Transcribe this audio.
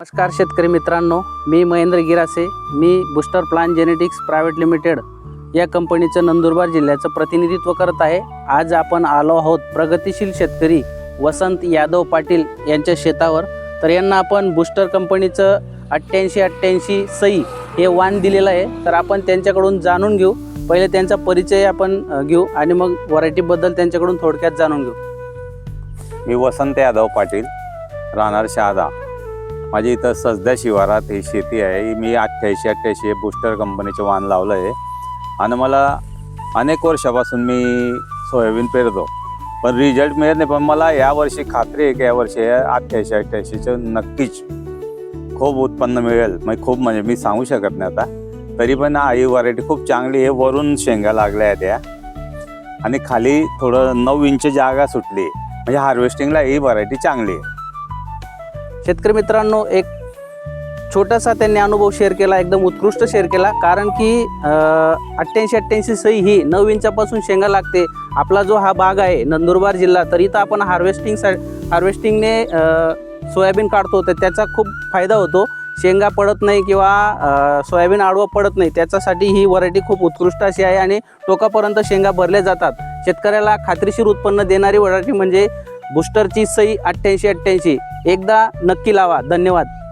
नमस्कार शेतकरी मित्रांनो मी महेंद्र गिरासे मी booster plan genetics private limited या कंपनीचं नंदुरबार जिल्ह्याचं प्रतिनिधित्व करत आहे. आज आपण आलो आहोत प्रगतिशील शेतकरी वसंत यादव पाटील यांच्या शेतावर. तर यांना आपण बुस्टर कंपनीचं अठ्ठ्याऐंशी अठ्ठ्याऐंशी सई हे वाण दिलेलं आहे. तर आपण त्यांच्याकडून जाणून घेऊ. पहिले त्यांचा परिचय आपण घेऊ आणि मग व्हरायटीबद्दल त्यांच्याकडून थोडक्यात जाणून घेऊ. मी वसंत यादव पाटील राहणार शहादा. माझी इथं सजद्या शिवारात ही शेती आहे. मी अठ्ठ्याऐंशी अठ्ठ्याऐंशी बूस्टर कंपनीचे वाण लावलं आहे. आणि मला अनेक वर्षापासून मी सोयाबीन पेरतो. पण रिझल्ट मिळत नाही. पण मला यावर्षी खात्री आहे की यावर्षी अठ्ठ्याऐंशी अठ्ठ्याऐंशीचं नक्कीच खूप उत्पन्न मिळेल. मग खूप म्हणजे मी सांगू शकत नाही आता. तरी पण ही व्हरायटी खूप चांगली आहे. वरून शेंगा लागल्या आहेत या. आणि खाली थोडं नऊ इंच जागा सुटली. म्हणजे हार्वेस्टिंगला ही व्हरायटी चांगली आहे. शेतकरी मित्रांनो एक छोटासा त्यांनी अनुभव शेअर केला एकदम उत्कृष्ट शेअर केला. कारण की अठ्ठ्याऐंशी अठ्ठ्याऐंशी सही ही नऊ इंचापासून शेंगा लागते. आपला जो हा भाग आहे नंदुरबार जिल्हा तर इथं आपण हार्वेस्टिंग सा हार्वेस्टिंगने सोयाबीन काढतो तर त्याचा खूप फायदा होतो. शेंगा पडत नाही किंवा सोयाबीन आडवं पडत नाही त्याच्यासाठी ही व्हरायटी खूप उत्कृष्ट अशी आहे आणि टोकापर्यंत शेंगा भरल्या जातात. शेतकऱ्याला खात्रीशीर उत्पन्न देणारी व्हरायटी म्हणजे बुस्टरची सई अठ्ठ्याऐंशी अठ्ठ्याऐंशी. एकदा नक्की लावा. धन्यवाद.